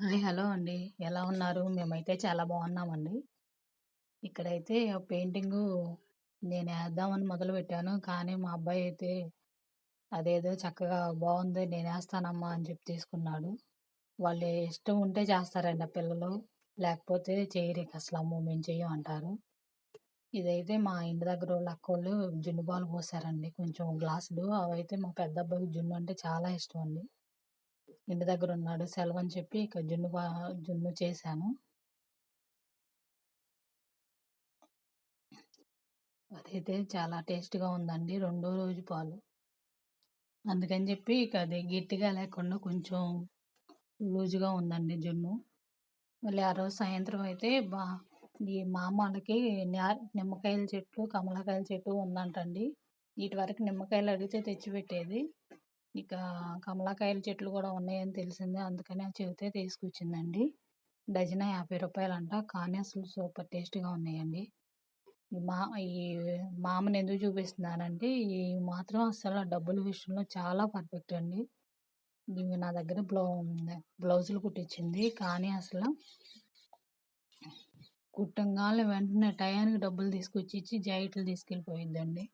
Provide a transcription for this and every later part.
Hi hello అండి. ఎలా ఉన్నారు? మేమైతే చాలా బాగున్నామండి. ఇక్కడైతే పెయింటింగు నేను వేద్దామని మొదలు పెట్టాను. కానీ మా అబ్బాయి అయితే అదేదో చక్కగా బాగుంది నేను వేస్తానమ్మా అని చెప్పి తీసుకున్నాడు. వాళ్ళు ఇష్టం ఉంటే చేస్తారండి ఆ పిల్లలు. లేకపోతే చేయరు అసలు అమ్మ మేము చెయ్యం అంటారు. ఇదైతే మా ఇంటి దగ్గర వాళ్ళ అక్కోళ్ళు జున్ను పాలు పోసారండి కొంచెం గ్లాసులు. అవైతే మా పెద్ద అబ్బాయికి జున్ను అంటే చాలా ఇష్టం అండి. ఇంటి దగ్గర ఉన్నాడు సెలవు అని చెప్పి ఇక జున్ను బా జున్ను చేశాను. అదైతే చాలా టేస్ట్గా ఉందండి రెండో రోజు పాలు. అందుకని చెప్పి ఇక అది గట్టిగా లేకుండా కొంచెం లూజుగా ఉందండి జున్ను. మళ్ళీ ఆ రోజు సాయంత్రం అయితే బా ఈ మామలకి నిమ్మకాయల చెట్లు కమలకాయల చెట్టు ఉందంటండి. వీటి వరకు నిమ్మకాయలు అడిగితే తెచ్చిపెట్టేది. ఇక కమలాకాయల చెట్లు కూడా ఉన్నాయని తెలిసింది. అందుకని ఆ చెబితే తీసుకొచ్చిందండి. డజన్ యాభై రూపాయలంట. కానీ అసలు సూపర్ టేస్ట్గా ఉన్నాయండి. మా ఈ మామని ఎందుకు చూపిస్తున్నానంటే ఈ మాత్రం అసలు డబ్బుల విషయంలో చాలా పర్ఫెక్ట్ అండి. ఇవి నా దగ్గర బ్లౌ బ్లౌజులు కుట్టించింది. కానీ అసలు కుట్టంగానే వెంటనే టయానికి డబ్బులు తీసుకొచ్చి ఇచ్చి జాయిట్లు తీసుకెళ్ళిపోయిందండి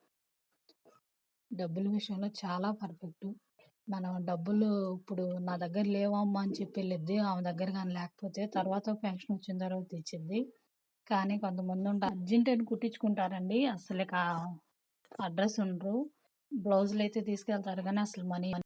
డబ్బుల విషయంలో చాలా పర్ఫెక్ట్. మనం డబ్బులు ఇప్పుడు నా దగ్గర లేవమ్మా అని చెప్పి వెళ్ళిద్ది ఆమె దగ్గర కానీ లేకపోతే తర్వాత పెన్షన్ వచ్చిన తర్వాత ఇచ్చింది కానీ కొంతమంది ఉంటే అర్జెంట్ అని కుట్టించుకుంటారండి. అసలు అడ్రస్ ఉండరు. బ్లౌజులు అయితే తీసుకెళ్తారు కానీ అసలు మనీ